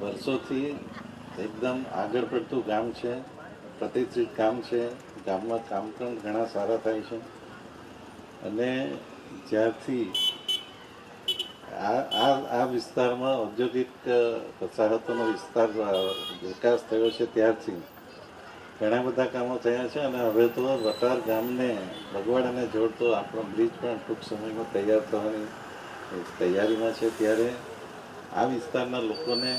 વર્ષોથી એકદમ આગળ પડતું ગામ છે, પ્રતિષ્ઠિત ગામ છે, ગામમાં કામ પણ ઘણા સારા થાય છે. અને જ્યારથી આ આ વિસ્તારમાં ઔદ્યોગિક વસાહતોનો વિસ્તાર વિકાસ થયો છે ત્યારથી ઘણા બધા કામો થયા છે અને હવે તો વટાર ગામને બગવાડાને જોડતો આપણો બ્રિજ પણ ટૂંક સમયમાં તૈયાર થવાની તૈયારીમાં છે ત્યારે આ વિસ્તારના લોકોને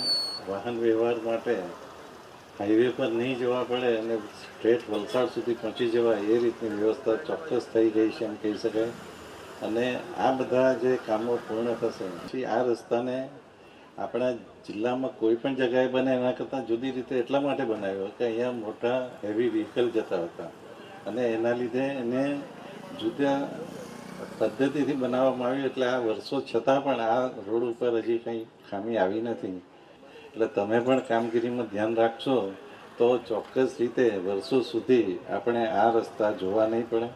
વાહન વ્યવહાર માટે હાઈવે પર નહીં જવા પડે અને સ્ટ્રેટ વલસાડ સુધી પહોંચી જવાય એ રીતની વ્યવસ્થા ચોક્કસ થઈ ગઈ છે એમ કહી શકાય. અને આ બધા જે કામો પૂર્ણ થશે, પછી આ રસ્તાને આપણા જિલ્લામાં કોઈ પણ જગ્યાએ બને એના કરતાં જુદી રીતે એટલા માટે બનાવ્યો કે અહીંયા મોટા હેવી વ્હીકલ જતા હતા. અને એના લીધે એને જુદા પદ્ધતિથી બનાવવામાં આવ્યું, એટલે આ વર્ષો છતાં પણ આ રોડ ઉપર હજી કંઈ ખામી આવી નથી. એટલે તમે પણ કામગીરીમાં ધ્યાન રાખશો તો ચોક્કસ રીતે વર્ષો સુધી આપણે આ રસ્તા જોવા નહીં પડે.